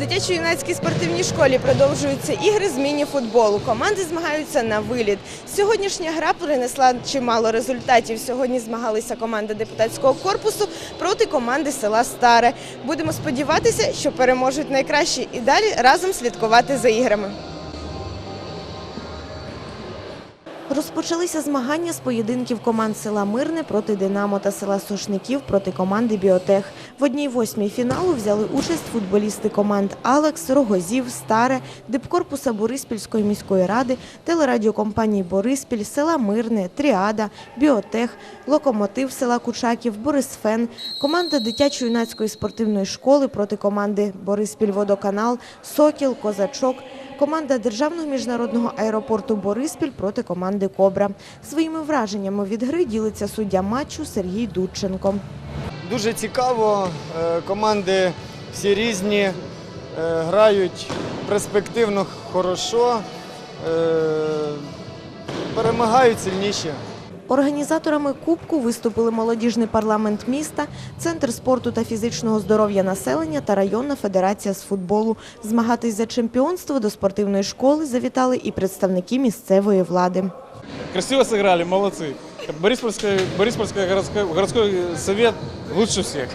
дитячо-юнацькій спортивній школі продовжуються ігри з міні-футболу. Команди змагаються на виліт. Сьогоднішня гра принесла чимало результатів. Сьогодні змагалися команда депутатського корпусу проти команди села Старе. Будемо сподіватися, що переможуть найкращі і далі разом слідкувати за іграми. Розпочалися змагання з поєдинків команд села Мирне проти Динамо та села Сошників проти команди Біотех. В одній восьмій фіналу взяли участь футболісти команд Алекс, Рогозів, Старе, Дипкорпуса Бориспільської міської ради, телерадіокомпанії Бориспіль, села Мирне, Тріада, Біотех, Локомотив села Кучаків, Борисфен, команда дитячо-юнацької спортивної школи проти команди Бориспіль Водоканал, Сокіл, Козачок, Команда Державного міжнародного аеропорту Бориспіль проти команди Кобра. Своїми враженнями від гри ділиться суддя матчу Сергій Дудченко. Дуже цікаво. е, Команди всі різні, е, грають перспективно хорошо, е, перемагають сильніші. Організаторами кубку виступили молодіжний парламент міста, Центр спорту та фізичного здоров'я населення та районна федерація з футболу. Змагатись за чемпіонство до спортивної школи завітали і представники місцевої влади. Красиво сыграли, молодцы. Бориспольский, Бориспольский городской, городской совет лучше всех.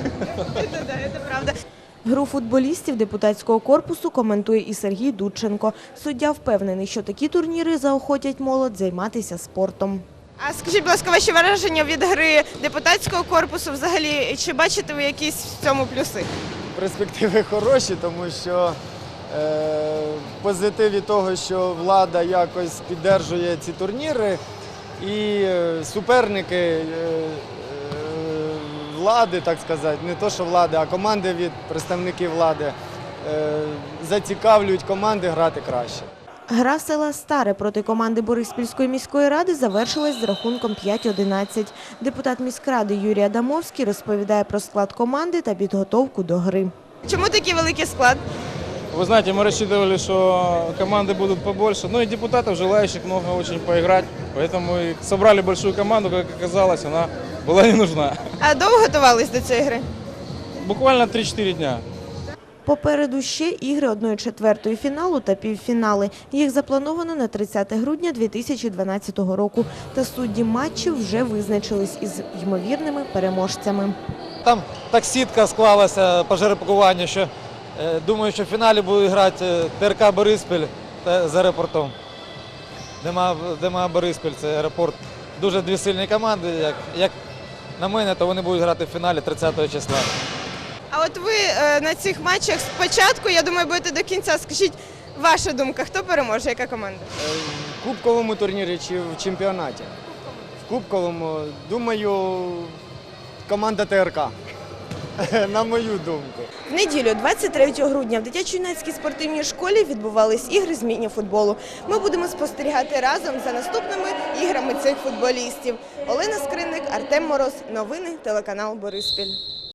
Гру футболістів депутатського корпусу коментує і Сергій Дудченко. Суддя впевнений, що такі турніри заохотять молодь займатися спортом. А скажіть, будь ласка, ваші враження від гри депутатського корпусу взагалі чи бачите ви якісь в цьому плюси? Перспективи хороші, тому що е, позитив від того, що влада якось піддержує ці турніри, і е, суперники е, е, влади, так сказати, не то, що влади, а команди від представників влади е, зацікавлюють команди грати краще. Гра села Старе проти команди Бориспільської міської ради завершилась з рахунком 5-11. Депутат міськради Юрій Адамовський розповідає про склад команди та підготовку до гри. Чому такий великий склад? Вы знаете, мы рассчитывали, что команды будут побольше, но и депутатов, желающих много очень поиграть. Поэтому и собрали большую команду, как оказалось, она была не нужна. А довго готувались до цієї гри? Буквально 3-4 дня. Попереду ще ігри 1-4 фіналу та півфінали. Їх заплановано на 30 грудня 2012 року. Та судді матчів вже визначились із ймовірними переможцями. Там так сітка склалася по жеребкуванню, що е, думаю, що в фіналі будуть грати е, ТРК Бориспіль з аеропортом. Нема, нема Бориспіль, це аеропорт. Дуже дві сильні команди. Як, як на мене, то вони будуть грати в фіналі 30 числа. А от ви е, на цих матчах спочатку, я думаю, будете до кінця. Скажіть, ваша думка, хто переможе, яка команда? Е, В кубковому турнірі чи в чемпіонаті? В кубковому, думаю, команда ТРК. На мою думку. В неділю, 23 грудня, в дитячо-юнацькій спортивній школі відбувались ігри з міні-футболу. Ми будемо спостерігати разом за наступними іграми цих футболістів. Олена Скринник, Артем Мороз. Новини телеканал Бориспіль.